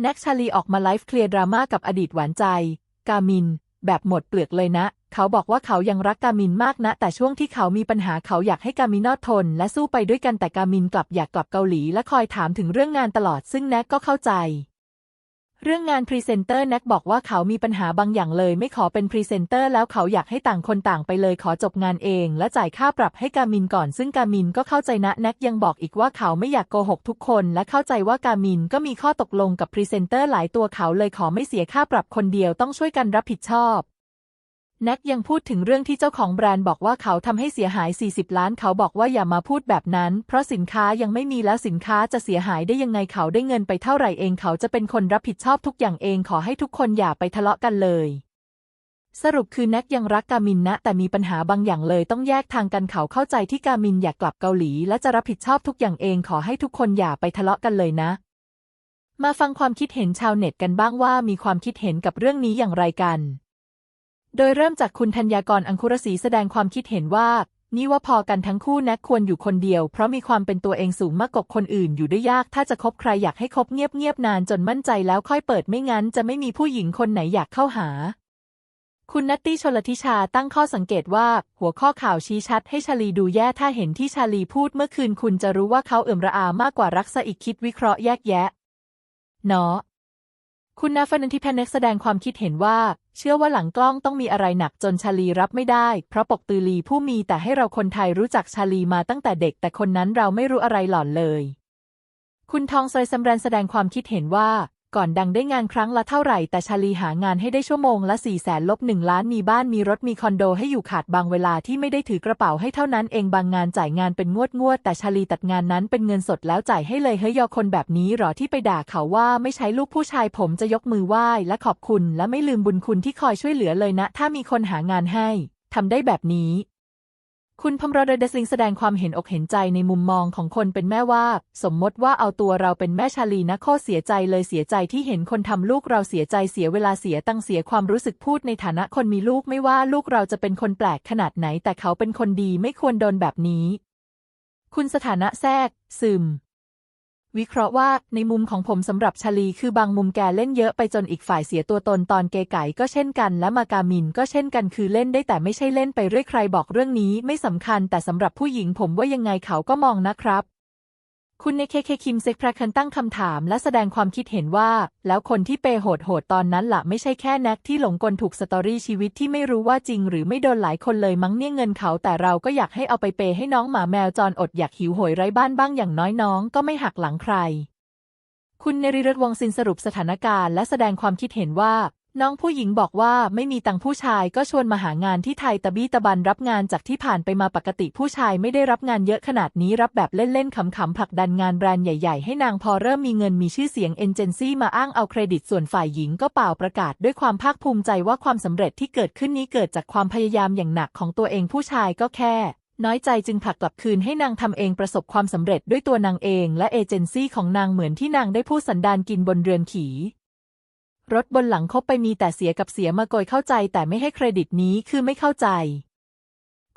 แน็กชาลีออกมาไลฟ์เคลียร์ดราม่ากับอดีตหวานใจ กามิน แบบหมดเปลือกเลยนะ เขาบอกว่าเขายังรักกามินมากนะ แต่ช่วงที่เขามีปัญหาเขาอยากให้กามินอดทน และสู้ไปด้วยกันแต่กามินกลับอยากกลับเกาหลีและคอยถามถึงเรื่องงานตลอดซึ่งแน็กก็เข้าใจ เรื่องงานพรีเซนเตอร์แน็กบอกว่าเขามีปัญหาบางอย่างเลย ไม่ขอเป็นพรีเซนเตอร์แล้วเขาอยากให้ต่างคนต่างไปเลยขอจบงานเอง และจ่ายค่าปรับให้กามินก่อน ซึ่งกามินก็เข้าใจนะแน็กยังบอกอีกว่าเขาไม่อยากโกหกทุกคน และเข้าใจว่ากามินก็มีข้อตกลงกับพรีเซนเตอร์หลายตัวเขาเลยขอไม่เสียค่าปรับคนเดียวต้องช่วยกันรับผิดชอบ แน็กยังพูดถึงเรื่องที่เจ้าของแบรนด์บอกว่าเขาทำให้เสียหาย 40 ล้าน เขาบอกว่าอย่ามาพูดแบบนั้น เพราะสินค้ายังไม่มีแล้วสินค้าจะเสียหายได้ยังไงเขาได้เงินไปเท่าไหร่เอง เขาจะเป็นคนรับผิดชอบทุกอย่างเองขอให้ทุกคนอย่าไปทะเลาะกันเลย สรุปคือแน็กยังรักกามินนะ แต่มีปัญหาบางอย่างเลยต้องแยกทางกันเขาเข้าใจที่กามินอยากกลับเกาหลี และจะรับผิดชอบทุกอย่างเอง ขอให้ทุกคนอย่าไปทะเลาะกันเลยนะ มาฟังความคิดเห็นชาวเน็ตกันบ้างว่ามีความคิดเห็นกับเรื่องนี้อย่างไรกัน โดยเริ่มจากคุณธัญญากรอังคุรศรีแสดงความคิดเห็นว่า นี่ว่าพอกันทั้งคู่น็กควรอยู่คนเดียว เพราะมีความเป็นตัวเองสูงมากกว่าคนอื่นอยู่ได้ยาก ถ้าจะคบใครอยากให้คบเงียบๆนานจนมั่นใจแล้วค่อยเปิดไม่งั้นจะไม่มีผู้หญิงคนไหนอยากเข้าหา คุณนัตตี้ชลทิชาตั้งข้อสังเกตว่า หัวข้อข่าวชี้ชัดให้ชาลีดูแย่ถ้าเห็นที่ชาลีพูดเมื่อคืนคุณจะรู้ว่าเขาเอื่มระอามากกว่ารักซะอีกคิดวิเคราะห์แยกแยะเนาะคุณนาฟนันทิพเน็กแสดงความคิดเห็นว่า เชื่อว่าหลังกล้องต้องมีอะไรหนักจนชาลีรับไม่ได้ เพราะปกตือลีผู้มีแต่ให้เราคนไทยรู้จักชาลีมาตั้งแต่เด็ก แต่คนนั้นเราไม่รู้อะไรหล่อนเลย คุณทองไซซัมแรนแสดงความคิดเห็นว่า ก่อนดังได้งานครั้งละเท่าไหร่ แต่ชาลีหางานให้ได้ชั่วโมงละสี่แสนลบหนึ่งล้านมีบ้านมีรถมีคอนโดให้อยู่ขาดบางเวลาที่ไม่ได้ถือกระเป๋าให้เท่านั้นเองบางงานจ่ายงานเป็นงวดงวดแต่ชาลีตัดงานนั้นเป็นเงินสดแล้วจ่ายให้เลยเฮ้ยยอคนแบบนี้หรอที่ไปด่าเขาว่าไม่ใช้ลูกผู้ชายผมจะยกมือไหว้และขอบคุณ และไม่ลืมบุญคุณที่คอยช่วยเหลือเลยนะ ถ้ามีคนหางานให้ทำได้แบบนี้ คุณพมรดเดซิงแสดงความเห็นอกเห็นใจในมุมมองของคนเป็นแม่ว่า สมมติว่าเอาตัวเราเป็นแม่ชาลีนะข้อเสียใจเลยเสียใจที่เห็นคนทำลูกเราเสียใจเสียเวลาเสียตังเสียความรู้สึกพูดในฐานะคนมีลูกไม่ว่าลูกเราจะเป็นคนแปลกขนาดไหนแต่เขาเป็นคนดีไม่ควรโดนแบบนี้ คุณสถานะแทรก ซึม วิเคราะห์ว่าในมุมของผมสำหรับชาลีคือบางมุมแกเล่นเยอะไปจนอีกฝ่ายเสียตัวตนตอนเกไก่ก็เช่นกัน และมากามินก็เช่นกันคือเล่นได้แต่ไม่ใช่เล่นไปเรื่อยใครบอกเรื่องนี้ไม่สำคัญแต่สำหรับผู้หญิงผมว่ายังไงเขาก็มองนะครับ คุณในเคเคคิมเซ็กพระคันตั้งคำถามและแสดงความคิดเห็นว่า แล้วคนที่เปย์โหดโหดๆตอนนั้นละ่ะไม่ใช่แค่แน็กที่หลงกลถูกสตอรี่ชีวิตที่ไม่รู้ว่าจริงหรือไม่โดนหลายคนเลยมั้งเนี่ยเงินเขา แต่เราก็อยากให้เอาไปเปย์ให้น้องหมาแมวจรอดอยากหิวโหยไร้บ้านบ้างอย่างน้อยน้องก็ไม่หักหลังใคร คุณเนริรัตวงศินสรุปสถานการณ์และแสดงความคิดเห็นว่า น้องผู้หญิงบอกว่าไม่มีตังผู้ชายก็ชวนมาหางานที่ไทยตะบี้ตะบันรับงานจากที่ผ่านไปมาปกติผู้ชายไม่ได้รับงานเยอะขนาดนี้รับแบบเล่นๆขำๆผลักดันงานแบรนด์ใหญ่ๆ ให้นางพอเริ่มมีเงินมีชื่อเสียงเอเจนซี่มาอ้างเอาเครดิตส่วนฝ่ายหญิงก็เปล่าประกาศด้วยความภาคภูมิใจว่าความสำเร็จที่เกิดขึ้นนี้เกิดจากความพยายามอย่างหนักของตัวเองผู้ชายก็แค่น้อยใจจึงผลักกลับคืนให้นางทำเองประสบความสำเร็จด้วยตัวนางเอง และเอเจนซี่ของนางเหมือนที่นางได้พูดสันดานกินบนเรือนขี่ รถบนหลังคบไปมีแต่เสียกับเสียมาโกยเข้าใจ แต่ไม่ให้เครดิตนี้คือไม่เข้าใจ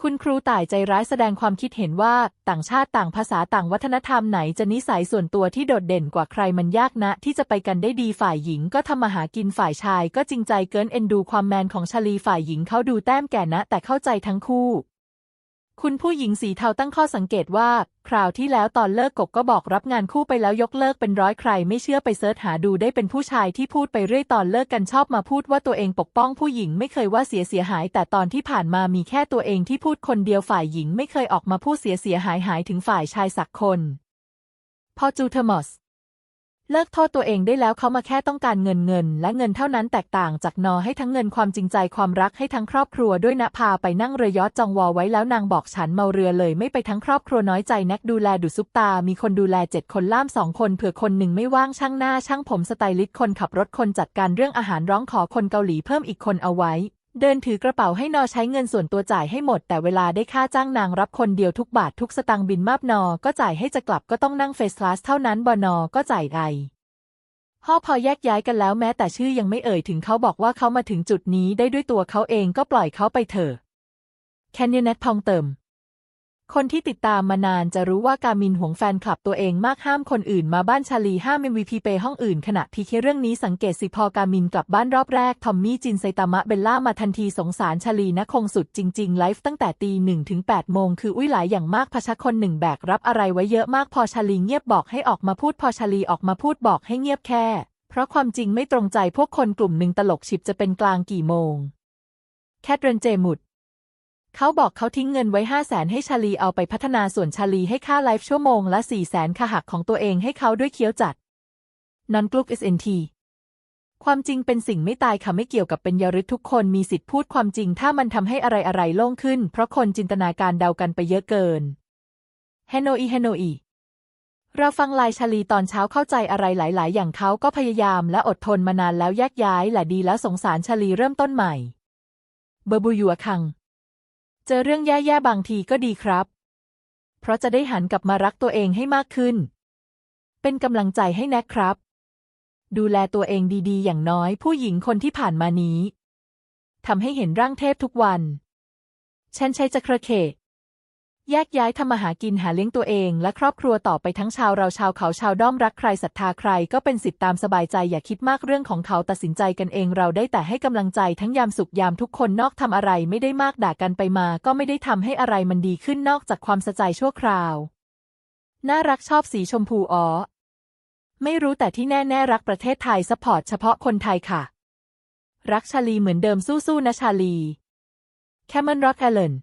คุณครูต่ายใจร้ายแสดงความคิดเห็นว่า ต่างชาติต่างภาษาต่างวัฒนธรรมไหนจะนิสัยส่วนตัวที่โดดเด่นกว่าใครมันยากนะ ที่จะไปกันได้ดีฝ่ายหญิงก็ทำมาหากินฝ่ายชาย ก็จริงใจเกินเอ็นดูความแมนของชาลีฝ่ายหญิงเขาดูแต้มแก่นะ แต่เข้าใจทั้งคู่ คุณผู้หญิงสีเทาตั้งข้อสังเกตว่า คราวที่แล้วตอนเลิกกบก็บอกรับงานคู่ไปแล้วยกเลิกเป็นร้อยใคร ไม่เชื่อไปเซิร์ชหาดูได้เป็นผู้ชายที่พูดไปเรื่อยตอนเลิกกันชอบมาพูดว่าตัวเองปกป้องผู้หญิงไม่เคยว่าเสียเสียหาย แต่ตอนที่ผ่านมามีแค่ตัวเองที่พูดคนเดียวฝ่ายหญิงไม่เคยออกมาพูดเสียเสียหายหายถึงฝ่ายชายสักคนพอจูเทอร์มอส เลิกโทษตัวเองได้แล้วเขามาแค่ต้องการเงินเงิน และเงินเท่านั้นแตกต่างจากนอให้ทั้งเงินความจริงใจความรักให้ทั้งครอบครัวด้วยนะพาไปนั่งเรือยอชต์จองวอไว้แล้วนางบอกฉันเมาเรือเลยไม่ไปทั้งครอบครัวน้อยใจน็กดูแลดุซุปตา มีคนดูแลเจ็ดคนล่ามสองคนเผื่อคนหนึ่งไม่ว่างช่างหน้าช่างผมสไตลิสต์คนขับรถคนจัดการเรื่องอาหารร้องขอคนเกาหลีเพิ่มอีกคนเอาไว้ เดินถือกระเป๋าให้นอใช้เงินส่วนตัวจ่ายให้หมด แต่เวลาได้ค่าจ้างนางรับคนเดียวทุกบาททุกสตังบินมาบนอ ก็จ่ายให้จะกลับก็ต้องนั่งเฟสคลาสเท่านั้นบนอก็จ่ายไอพ่อพอแยกย้ายกันแล้วแม้แต่ชื่อยังไม่เอ่ยถึงเขาบอกว่าเขามาถึงจุดนี้ได้ด้วยตัวเขาเองก็ปล่อยเขาไปเถอะแคนยเนตพองเติม คนที่ติดตามมานานจะรู้ว่าการมินหวงแฟนคลับตัวเองมากห้ามคนอื่นมาบ้านชาลีห้าม MVP ไปห้องอื่นขณะพีเคเรื่องนี้สังเกตสิพอการมินกลับบ้านรอบแรก ทอมมี่จินไซตามะเบลล่ามาทันทีสงสารชาลีนะคงสุดจริง ๆ ไลฟ์ตั้งแต่ตีหนึ่งถึงแปดโมงคืออุ้ยหลายอย่างมากพะชคนหนึ่งแบกรับอะไรไว้เยอะมากพอชาลีเงียบบอกให้ออกมาพูดพอชาลีออกมาพูดบอกให้เงียบแค่ เพราะความจริงไม่ตรงใจพวกคนกลุ่มหนึ่งตลกฉิบจะเป็นกลางกี่โมงแคทเรนเจมุด เขาบอกเขาทิ้งเงินไว้ห้าแสนให้ชาลีเอาไปพัฒนาส่วนชาลีให้ค่าไลฟ์ชั่วโมงละสี่แสนค่าหักของตัวเองให้เขาด้วยเคี้ยวจัดนอนกลุก SNT ความจริงเป็นสิ่งไม่ตายค่ะไม่เกี่ยวกับเป็นยริทุกคนมีสิทธิ์พูดความจริงถ้ามันทำให้อะไรอะไรโล่งขึ้น เพราะคนจินตนาการเดากันไปเยอะเกินเฮโนอีเฮโนอีเราฟังไลน์ชาลีตอนเช้าเข้าใจอะไรหลาย ๆ อย่างเขาก็พยายามและอดทนมานานแล้วแยกย้ายแหละดีแล้วสงสารชาลีเริ่มต้นใหม่ เบอร์บูยัวคัง เจอเรื่องแย่ๆบางทีก็ดีครับ เพราะจะได้หันกลับมารักตัวเองให้มากขึ้น เป็นกำลังใจให้แนะครับ ดูแลตัวเองดีๆ อย่างน้อยผู้หญิงคนที่ผ่านมานี้ทำให้เห็นร่างเทพทุกวันฉันใช้จะกระเข แยกย้ายทำมาหากินหาเลี้ยงตัวเองและครอบครัวต่อไปทั้งชาวเราชาวเขาชาวด้อมรักใครศรัทธาใครก็เป็นสิทธิตามสบายใจอย่าคิดมากเรื่องของเขาตัดสินใจกันเองเราได้แต่ให้กำลังใจทั้งยามสุขยามทุกคนนอกทำอะไรไม่ได้มากด่ากันไปมา ก็ไม่ได้ทำให้อะไรมันดีขึ้นนอกจากความสะใจชั่วคราว น่ารักชอบสีชมพูอ๋อไม่รู้แต่ที่แน่ๆรักประเทศไทยซัพพอร์ตเฉพาะคนไทยค่ะ รักชาลีเหมือนเดิมสู้ๆนะชาลีแคมเมนร็อกแอลเลน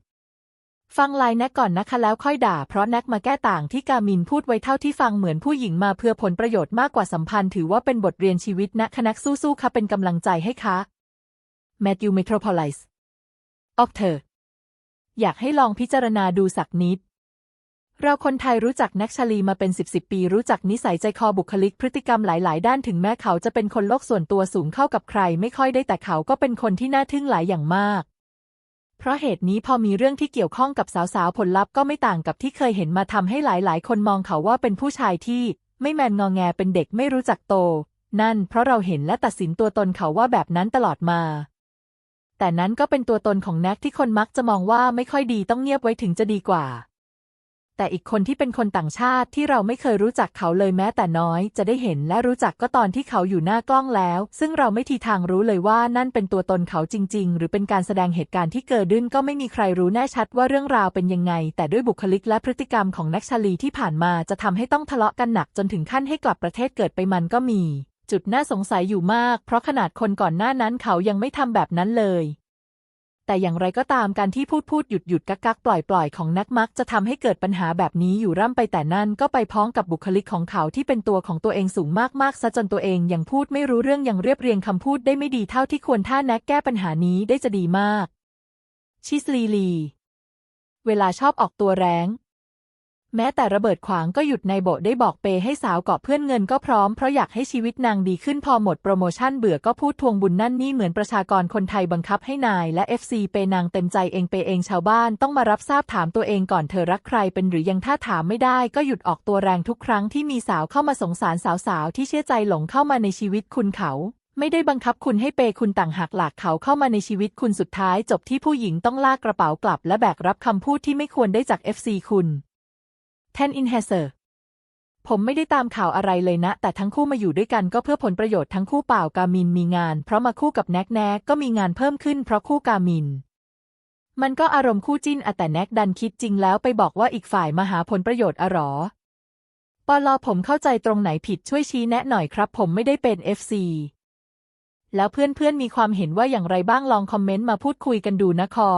ฟังไลน์แน็กก่อนนะคะแล้วค่อยด่า เพราะแน็กมาแก้ต่างที่กามินพูดไว้เท่าที่ฟังเหมือนผู้หญิงมาเพื่อผลประโยชน์มากกว่าสัมพันธ์ถือว่าเป็นบทเรียนชีวิตนะคณะสู้ๆค่ะเป็นกำลังใจให้คะแมทธิวเมโทรโพลิสออกเถอะอยากให้ลองพิจารณาดูสักนิด เราคนไทยรู้จักแน็กชาลีมาเป็นสิบสิบปี รู้จักนิสัยใจคอบุคลิกพฤติกรรมหลาย ๆ ด้านถึงแม้เขาจะเป็นคนโลกส่วนตัวสูงเข้ากับใคร ไม่ค่อยได้แต่เขาก็เป็นคนที่น่าทึ่งหลายอย่างมาก เพราะเหตุนี้พอมีเรื่องที่เกี่ยวข้องกับสาวๆ ผลลัพธ์ก็ไม่ต่างกับที่เคยเห็นมาทำให้หลายๆ คนมองเขาว่าเป็นผู้ชายที่ไม่แมนงอแงเป็นเด็กไม่รู้จักโต นั่นเพราะเราเห็นและตัดสินตัวตนเขาว่าแบบนั้นตลอดมา แต่นั้นก็เป็นตัวตนของแน็กที่คนมักจะมองว่าไม่ค่อยดีต้องเงียบไว้ถึงจะดีกว่า แต่อีกคนที่เป็นคนต่างชาติที่เราไม่เคยรู้จักเขาเลยแม้แต่น้อย จะได้เห็นและรู้จักก็ตอนที่เขาอยู่หน้ากล้องแล้ว ซึ่งเราไม่ทีทางรู้เลยว่านั่นเป็นตัวตนเขาจริง ๆ หรือเป็นการแสดงเหตุการณ์ที่เกิดขึ้นก็ไม่มีใครรู้แน่ชัดว่าเรื่องราวเป็นยังไง แต่ด้วยบุคลิกและพฤติกรรมของนักชาลีที่ผ่านมาจะทำให้ต้องทะเลาะกันหนักจนถึงขั้นให้กลับประเทศเกิดไปมันก็มี จุดน่าสงสัยอยู่มาก เพราะขนาดคนก่อนหน้านั้นเขายังไม่ทำแบบนั้นเลย แต่อย่างไรก็ตามการที่พูดพูดหยุดหยุดกักกักปล่อยปล่อยของนักมักจะทำให้เกิดปัญหาแบบนี้อยู่ร่ำไปแต่นั่นก็ไปพ้องกับบุคลิกของเขาที่เป็นตัวของตัวเองสูงมากๆซะจนตัวเองยังพูดไม่รู้เรื่องยังเรียบเรียงคำพูดได้ไม่ดีเท่าที่ควรถ้าแน็กแก้ปัญหานี้ได้จะดีมาก ชิสลีลี เวลาชอบออกตัวแรง แม้แต่ระเบิดขวางก็หยุดในโบได้บอกเปให้สาวเกาะเพื่อนเงินก็พร้อมเพราะอยากให้ชีวิตนางดีขึ้นพอหมดโปรโมชั่นเบื่อก็พูดทวงบุญนั่นนี่เหมือนประชากรคนไทยบังคับให้นาย และ FC เปนางเต็มใจเองเปเองชาวบ้านต้องมารับทราบถามตัวเองก่อนเธอรักใครเป็นหรือยังถ้าถามไม่ได้ก็หยุดออกตัวแรงทุกครั้งที่มีสาวเข้ามาสงสารสาวๆที่เชื่อใจหลงเข้ามาในชีวิตคุณเขาไม่ได้บังคับคุณให้เปย์คุณต่างหากหลากเขาเข้ามาในชีวิตคุณสุดท้าย จบที่ผู้หญิงต้องลากกระเป๋ากลับ และแบกรับคำพูดที่ไม่ควรได้จาก FC คุณ แทนอินเฮเซอร์ ผมไม่ได้ตามข่าวอะไรเลยนะ แต่ทั้งคู่มาอยู่ด้วยกันก็เพื่อผลประโยชน์ทั้งคู่เปล่ากามินมีงาน เพราะมาคู่กับแน็กแน็กก็มีงานเพิ่มขึ้นเพราะคู่กามิน มันก็อารมณ์คู่จิ้นอะแต่แน็กดันคิดจริงแล้วไปบอกว่าอีกฝ่ายมาหาผลประโยชน์อะหรอปอลอผมเข้าใจตรงไหนผิดช่วยชี้แนะหน่อยครับ ผมไม่ได้เป็น FC แล้วเพื่อนๆมีความเห็นว่าอย่างไรบ้างลองคอมเมนต์มาพูดคุยกันดูนะคอ